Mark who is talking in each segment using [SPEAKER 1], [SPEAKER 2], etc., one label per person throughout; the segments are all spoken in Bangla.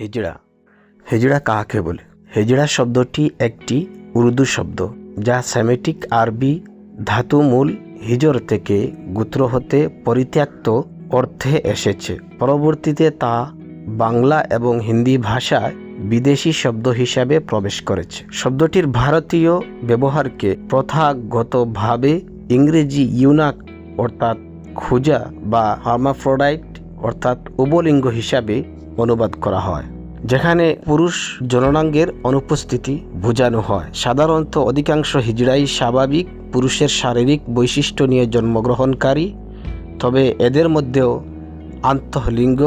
[SPEAKER 1] হিজড়া। হেজড়া কাকে বলে? হেজড়া শব্দটি একটি উর্দু শব্দ যা সেমেটিক আরবি ধাতু মূল হিজর থেকে গোত্র হতে পরিত্যক্ত অর্থে এসেছে। পরবর্তীতে তা বাংলা এবং হিন্দি ভাষায় বিদেশি শব্দ হিসাবে প্রবেশ করেছে। শব্দটির ভারতীয় ব্যবহারকে প্রথাগতভাবে ইংরেজি ইউনাক অর্থাৎ খুজা বা হার্মাফ্রোডাইট অর্থাৎ উবলিঙ্গ হিসাবে অনুবাদ করা হয়, যেখানে পুরুষ জননাঙ্গের অনুপস্থিতি বোঝানো হয়। সাধারণত অধিকাংশ হিজড়াই স্বাভাবিক পুরুষের শারীরিক বৈশিষ্ট্য নিয়ে জন্মগ্রহণকারী, তবে এদের মধ্যেও আন্তঃলিঙ্গ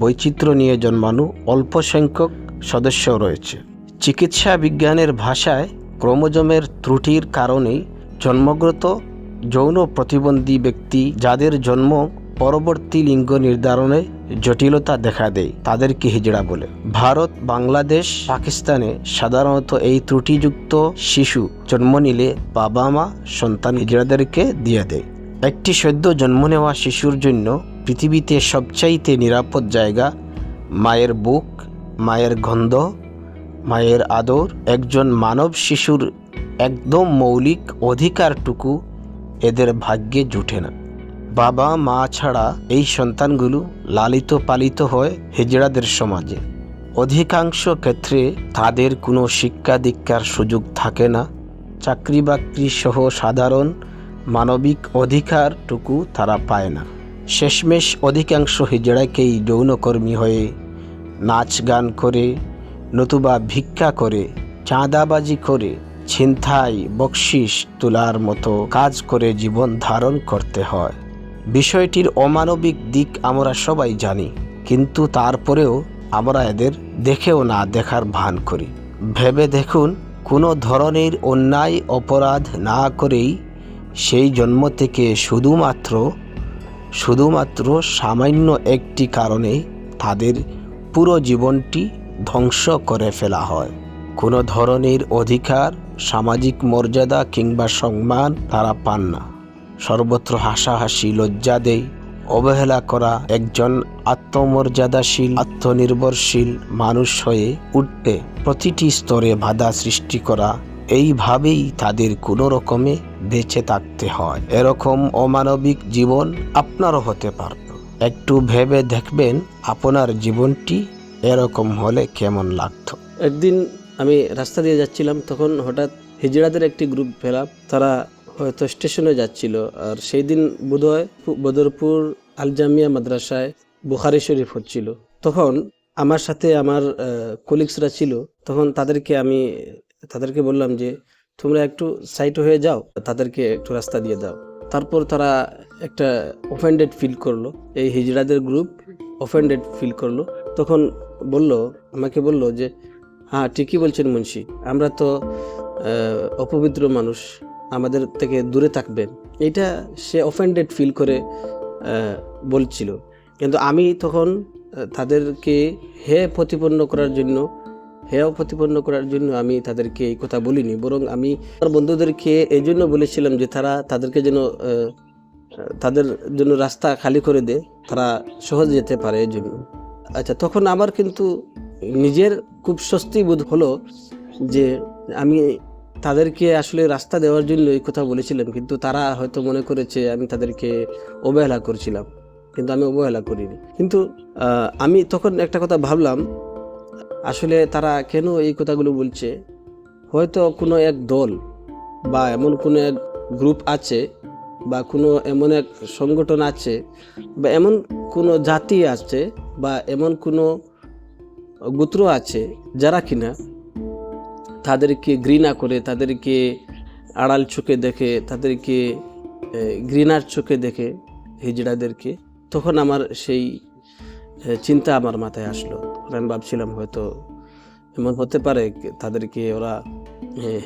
[SPEAKER 1] বৈচিত্র্য নিয়ে জন্মানো অল্প সংখ্যক সদস্য রয়েছে। চিকিৎসা বিজ্ঞানের ভাষায় ক্রোমোজোমের ত্রুটির কারণেই জন্মগত যৌন প্রতিবন্ধী ব্যক্তি যাদের জন্ম পরবর্তী লিঙ্গ নির্ধারণে জটিলতা দেখা দেয়, তাদেরকে হিজড়া বলে। ভারত, বাংলাদেশ, পাকিস্তানে সাধারণত এই ত্রুটিযুক্ত শিশু জন্ম নিলে বাবা মা সন্তান হিজড়াদেরকে দিয়ে দেয়। একটি সদ্য জন্ম নেওয়া শিশুর জন্য পৃথিবীতে সবচাইতে নিরাপদ জায়গা মায়ের বুক, মায়ের গন্ধ, মায়ের আদর। একজন মানব শিশুর একদম মৌলিক অধিকারটুকু এদের ভাগ্যে জুটে না। বাবা, মা ছাড়া এই সন্তানগুলো লালিত পালিত হয় হিজড়াদের সমাজে। অধিকাংশ ক্ষেত্রে তাদের কোনো শিক্ষা দীক্ষার সুযোগ থাকে না। চাকরি বাকরি সহ সাধারণ মানবিক অধিকারটুকু তারা পায় না। শেষমেশ অধিকাংশ হিজড়াকেই যৌনকর্মী হয়ে নাচ গান করে, নতুবা ভিক্ষা করে, চাঁদাবাজি করে, ছিনতাই বকশিস তোলার মতো কাজ করে জীবন ধারণ করতে হয়। বিষয়টির অমানবিক দিক আমরা সবাই জানি, কিন্তু তারপরেও আমরা এদের দেখেও না দেখার ভান করি। ভেবে দেখুন, কোনো ধরনের অন্যায় অপরাধ না করেই সেই জন্ম থেকে শুধুমাত্র শুধুমাত্র সামান্য একটি কারণে তাদের পুরো জীবনটি ধ্বংস করে ফেলা হয়। কোনো ধরনের অধিকার, সামাজিক মর্যাদা কিংবা সম্মান তারা পান না। সর্বত্র হাসাহাসি, লজ্জা দেয় অবহেলা করা একজন আত্মমর্যাদাশীল, আত্মনির্ভরশীল মানুষ হয়ে উঠতে প্রতিটি স্তরে বাধা সৃষ্টি করা, এইভাবেই তাদের কোনো রকমে বেঁচে থাকতে হয়। এরকম অমানবিক জীবন আপনারও হতে পারত। একটু ভেবে দেখবেন আপনার জীবনটি এরকম হলে কেমন লাগতো।
[SPEAKER 2] একদিন আমি রাস্তা দিয়ে যাচ্ছিলাম, তখন হঠাৎ হিজড়াদের একটি গ্রুপ পেলাম তারা হয়তো স্টেশনে যাচ্ছিল। আর সেই দিন বোধহয় বদরপুর আল জামিয়া মাদ্রাসায় বুখারি শরীফ হচ্ছিল। তখন আমার সাথে আমার কলিগসরা ছিল। তখন তাদেরকে আমি, তাদেরকে বললাম যে, তোমরা একটু সাইট হয়ে যাও, তাদেরকে একটু রাস্তা দিয়ে দাও। তারপর তারা একটা অফেন্ডেড ফিল করল। এই হিজড়াদের গ্রুপ অফেন্ডেড ফিল করল। তখন বলল, আমাকে বলল যে হ্যাঁ ঠিকই বলছেন মুন্সি। আমরা তো অপবিত্র মানুষ। আমাদের থেকে দূরে থাকবেন এটা সে অফেন্ডেড ফিল করে বলছিল। কিন্তু আমি তখন তাদেরকে হে প্রতিপন্ন করার জন্য হেয় প্রতিপন্ন করার জন্য আমি তাদেরকে এই কথা বলিনি। বরং আমি আমার বন্ধুদেরকে এই জন্য বলেছিলাম যে তারা তাদেরকে যেন তাদের জন্য রাস্তা খালি করে দে, তারা সহজে যেতে পারে এই জন্য। আচ্ছা তখন আমার কিন্তু নিজের খুব স্বস্তি বোধ হলো যে আমি তাদেরকে আসলে রাস্তা দেওয়ার জন্য এই কথা বলেছিলাম কিন্তু তারা হয়তো মনে করেছে আমি তাদেরকে অবহেলা করছিলাম, কিন্তু আমি অবহেলা করিনি। কিন্তু আমি তখন একটা কথা ভাবলাম, আসলে তারা কেন এই কথাগুলো বলছে? হয়তো কোনো এক দল বা এমন কোনো এক গ্রুপ আছে বা কোনো এমন এক সংগঠন আছে বা এমন কোনো জাতি আছে বা এমন কোনো গোত্র আছে যারা কিনা তাদেরকে ঘৃণা করে, তাদেরকে আড়াল চোখে দেখে, তাদেরকে ঘৃণার চোখে দেখে হিজড়াদেরকে, তখন আমার সেই চিন্তা আমার মাথায় আসলো। আমি ভাবছিলাম হয়তো এমন হতে পারে তাদেরকে ওরা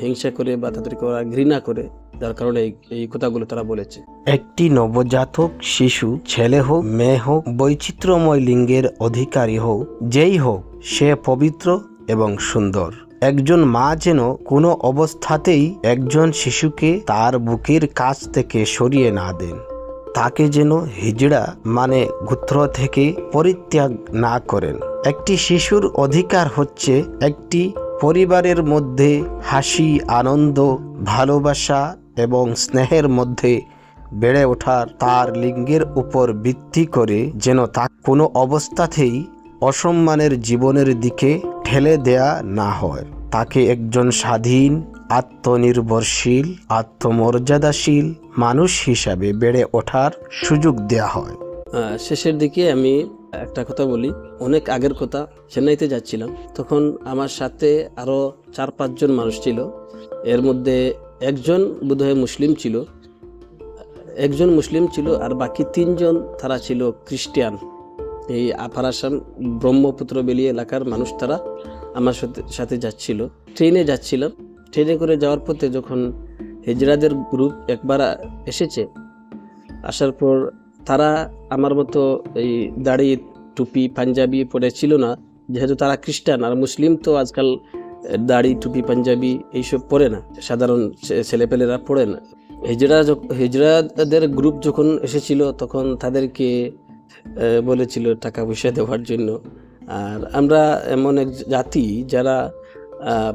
[SPEAKER 2] হিংসা করে বা তাদেরকে ওরা ঘৃণা করে, যার কারণে এই কথাগুলো তারা বলেছে।
[SPEAKER 1] একটি নবজাতক শিশু, ছেলে হোক, মেয়ে হোক, বৈচিত্র্যময় লিঙ্গের অধিকারী হোক, যেই হোক, সে পবিত্র এবং সুন্দর। একজন মা যেন কোনো অবস্থাতেই একজন শিশুকে তার বুকের কাছ থেকে সরিয়ে না দেন। তাকে যেন হিজড়া মানে গোত্র থেকে পরিত্যাগ না করেন। একটি শিশুর অধিকার হচ্ছে একটি পরিবারের মধ্যে হাসি, আনন্দ, ভালোবাসা এবং স্নেহের মধ্যে বেড়ে ওঠার তার লিঙ্গের উপর ভিত্তি করে যেন তা কোনো অবস্থাতেই অসম্মানের জীবনের দিকে ঠেলে দেয়া না হয়। তাকে একজন স্বাধীন, আত্মনির্ভরশীল, আত্মমর্যাদাশীল মানুষ হিসাবে বেড়ে ওঠার সুযোগ দেয়া হয়।
[SPEAKER 2] শেষের দিকে আমি একটা কথা বলি। অনেক আগের কথা, চেন্নাইতে যাচ্ছিলাম। তখন আমার সাথে আরও চার পাঁচজন মানুষ ছিল। এর মধ্যে একজন বোধহয় মুসলিম ছিল। একজন মুসলিম ছিল আর বাকি তিনজন তারা ছিল খ্রিস্টিয়ান। এই আপার আসাম ব্রহ্মপুত্র বেলি এলাকার মানুষ তারা আমার সাথে সাথে যাচ্ছিল। ট্রেনে যাচ্ছিলাম। ট্রেনে করে যাওয়ার পথে যখন হেজরাদের গ্রুপ একবার এসেছে, আসার পর তারা আমার মতো এই দাড়ি, টুপি, পাঞ্জাবি পরে ছিল না। যেহেতু তারা খ্রিস্টান আর মুসলিম, তো আজকাল দাড়ি, টুপি, পাঞ্জাবি এইসব পরে না। সাধারণ ছেলেপেলেরা পড়ে না। হেজরা হিজড়াদের গ্রুপ যখন এসেছিল, তখন তাদেরকে বলেছিল টাকা পয়সা দেওয়ার জন্য। আর আমরা এমন এক জাতি যারা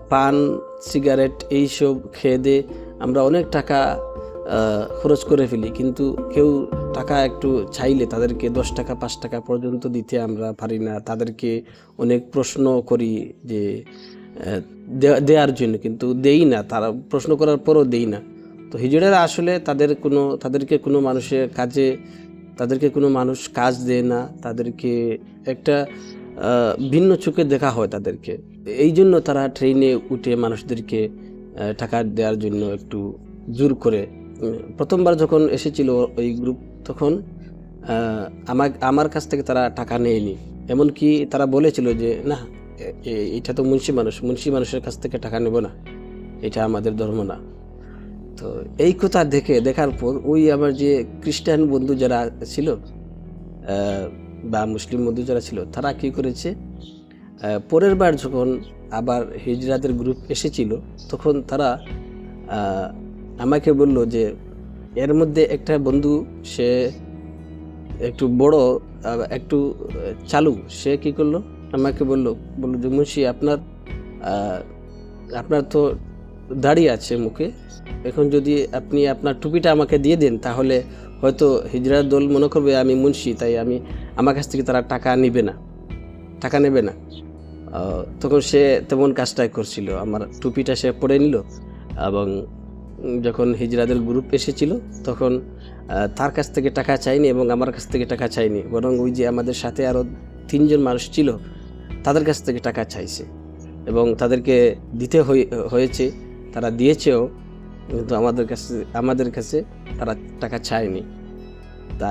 [SPEAKER 2] পান, সিগারেট এইসব খেয়ে দিয়ে আমরা অনেক টাকা খরচ করে ফেলি। কিন্তু কেউ টাকা একটু চাইলে তাদেরকে দশ টাকা, পাঁচ টাকা পর্যন্ত দিতে আমরা পারি না। তাদেরকে অনেক প্রশ্ন করি যে দেওয়ার জন্য। কিন্তু দেই না, তারা প্রশ্ন করার পরও দেই না। তো হিজড়েরা আসলে তাদের কোনো, তাদেরকে কোনো মানুষের কাজে তাদেরকে কোনো মানুষ কাজ দেয় না, তাদেরকে একটা ভিন্ন চোখে দেখা হয় তাদেরকে। এই জন্য তারা ট্রেনে উঠে মানুষদেরকে টাকা দেওয়ার জন্য একটু জোর করে। প্রথমবার যখন এসেছিল ওই গ্রুপ তখন আমার আমার কাছ থেকে তারা টাকা নেয়নি। এমনকি তারা বলেছিল যে, না এটা তো মুন্সি মানুষ, মুন্সি মানুষের কাছ থেকে টাকা নেব না। এটা আমাদের ধর্ম না। তো এই কথা দেখে, দেখার পর ওই আমার যে খ্রিস্টান বন্ধু যারা ছিল বা মুসলিম বন্ধু যারা ছিল, তারা কি করেছে? পরের বার যখন আবার হিজরাদের গ্রুপ এসেছিল, তখন তারা আমাকে বলল যে, এর মধ্যে একটা বন্ধু, সে একটু বড় একটু চালু, সে কি করল? আমাকে বলল, বলল যে, মুন্সি, আপনার আপনার তো দাড়ি আছে মুখে। এখন যদি আপনি আপনার টুপিটা আমাকে দিয়ে দেন, তাহলে হয়তো হিজড়ার দল মনে করবে আমি মুন্সি, তাই আমি আমার কাছ থেকে তারা টাকা নেবে না, টাকা নেবে না। তখন সে তেমন কাজটাই করছিল। আমার টুপিটা সে পরে নিল এবং যখন হিজরাদের গ্রুপ এসেছিল, তখন তার কাছ থেকে টাকা চাইনি এবং আমার কাছ থেকে টাকা চাইনি। বরং ওই যে আমাদের সাথে আরও তিনজন মানুষ ছিল, তাদের কাছ থেকে টাকা চাইছে এবং তাদেরকে দিতে হয়ে- হয়েছে। তারা দিয়েছেও, কিন্তু আমাদের কাছে আমাদের কাছে তারা টাকা চায়নি। তা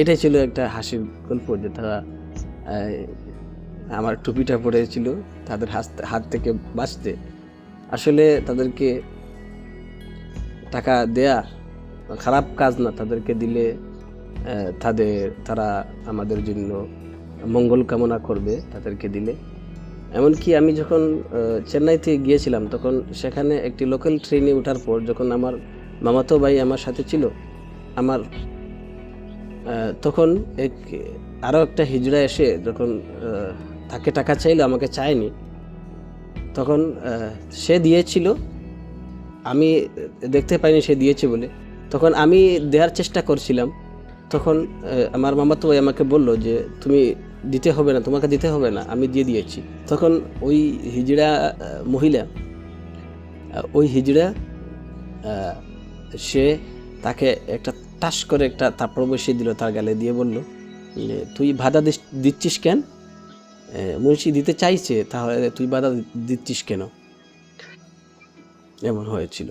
[SPEAKER 2] এটাই ছিল একটা হাসির গল্প যে তারা আমার টুপিটা পরেছিল তাদের হাত থেকে বাঁচতে। আসলে তাদেরকে টাকা দেয়া খারাপ কাজ না, তাদেরকে দিলে তাদের, তারা আমাদের জন্য মঙ্গল কামনা করবে, তাদেরকে দিলে। এমনকি আমি যখন চেন্নাইতে গিয়েছিলাম, তখন সেখানে একটি লোকাল ট্রেনে ওঠার পর যখন আমার মামাতো ভাই আমার সাথে ছিল, আমার তখন এক আরও একটা হিজড়া এসে যখন তাকে টাকা চাইলো, আমাকে চায়নি। তখন সে দিয়েছিল, আমি দেখতে পাইনি সে দিয়েছে বলে। তখন আমি দেওয়ার চেষ্টা করছিলাম। তখন আমার মামাতো ভাই আমাকে বলল যে, তুমি দিতে হবে না, তোমাকে দিতে হবে না, আমি দিয়ে দিয়েছি। তখন ওই হিজড়া মহিলা ওই হিজড়া সে তাকে একটা টাস করে একটা থাপ্পড় বসিয়ে দিল তার গালে দিয়ে বলল তুই বাধা দিচ্ছিস কেন? মুন্সি দিতে চাইছে, তাহলে তুই বাধা দিচ্ছিস কেন? এমন হয়েছিল।